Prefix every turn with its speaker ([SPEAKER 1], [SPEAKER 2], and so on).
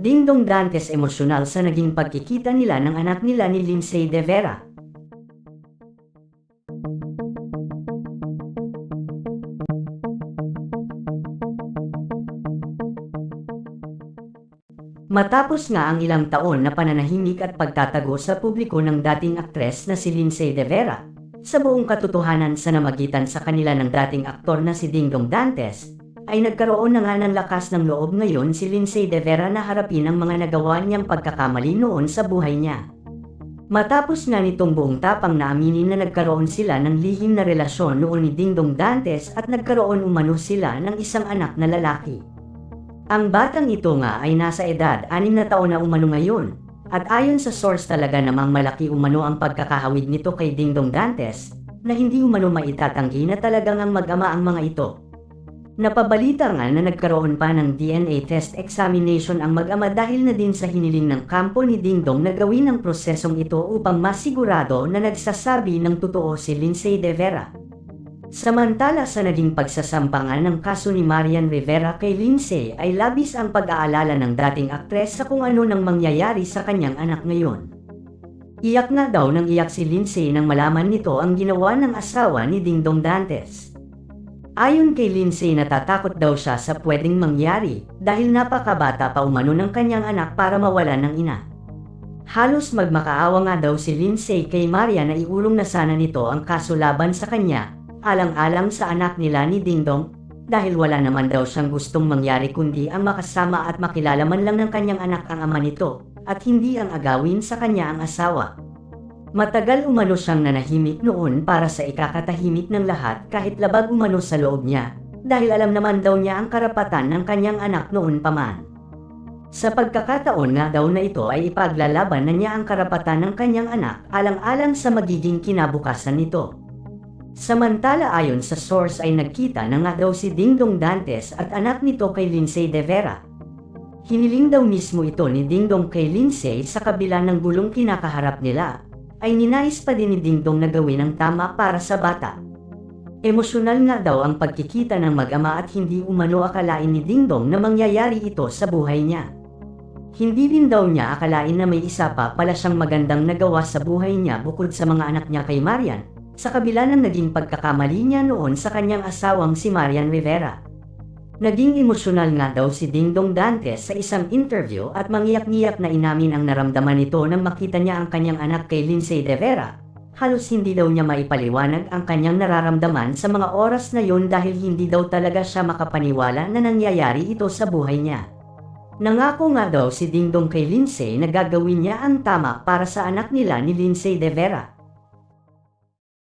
[SPEAKER 1] Dingdong Dantes emosyonal sa naging pagkikita nila ng anak nila ni Lindsay De Vera. Matapos nga ang ilang taon na pananahimik at pagtatago sa publiko ng dating aktres na si Lindsay De Vera, sa buong katotohanan sa namagitan sa kanila ng dating aktor na si Dingdong Dantes, ay nagkaroon na nga ng lakas ng loob ngayon si Lindsay De Vera na harapin ang mga nagawa niyang pagkakamali noon sa buhay niya. Matapos nga nitong buong tapang na aminin na nagkaroon sila ng lihim na relasyon noon ni Dingdong Dantes at nagkaroon umano sila ng isang anak na lalaki. Ang batang ito nga ay nasa edad 6 na taon na umano ngayon. At ayon sa source talaga namang malaki umano ang pagkakahawig nito kay Dingdong Dantes na hindi umano maitatanggi na talagang ang mag-ama ang mga ito. Napabalita nga na nagkaroon pa ng DNA test examination ang mag-ama dahil na din sa hiniling ng kampo ni Dingdong na gawin ang prosesong ito upang masigurado na nagsasabi ng totoo si Lindsay De Vera. Samantala sa naging pagsasampangan ng kaso ni Marian Rivera kay Lindsay ay labis ang pag-aalala ng dating aktres sa kung ano nang mangyayari sa kanyang anak ngayon. Iyak na daw nang iyak si Lindsay nang malaman nito ang ginawa ng asawa ni Dingdong Dantes. Ayon kay Lindsay natatakot daw siya sa pwedeng mangyari dahil napakabata pa umano ng kanyang anak para mawala ng ina. Halos magmakaawa nga daw si Lindsay kay Maria na iulong na sana nito ang kaso laban sa kanya alang-alang sa anak nila ni Dingdong dahil wala naman daw siyang gustong mangyari kundi ang makasama at makilala man lang ng kanyang anak ang ama nito at hindi ang agawin sa kanya ang asawa. Matagal umano siyang nanahimik noon para sa ikakatahimik ng lahat kahit labag umano sa loob niya dahil alam naman daw niya ang karapatan ng kanyang anak noon pa man. Sa pagkakataon nga daw na ito ay ipaglalaban na niya ang karapatan ng kanyang anak alang-alang sa magiging kinabukasan nito. Samantala ayon sa source ay nagkita na nga daw si Dingdong Dantes at anak nito kay Lindsay De Vera. Hiniling daw mismo ito ni Dingdong kay Lindsay sa kabila ng gulong kinakaharap nila, ay ninais pa din ni Dingdong na gawin ang tama para sa bata. Emosyonal nga daw ang pagkikita ng mag-ama at hindi umano akalain ni Dingdong na mangyayari ito sa buhay niya. Hindi din daw niya akalain na may isa pa pala siyang magandang nagawa sa buhay niya bukod sa mga anak niya kay Marian, sa kabila ng naging pagkakamali niya noon sa kanyang asawang si Marian Rivera. Naging emosyonal nga daw si Dingdong Dantes sa isang interview at mangiyak-ngiyak na inamin ang naramdaman nito nang makita niya ang kanyang anak kay Lindsay De Vera. Halos hindi daw niya maipaliwanag ang kanyang nararamdaman sa mga oras na yon dahil hindi daw talaga siya makapaniwala na nangyayari ito sa buhay niya. Nangako nga daw si Dingdong kay Lindsay na gagawin niya ang tama para sa anak nila ni Lindsay De Vera.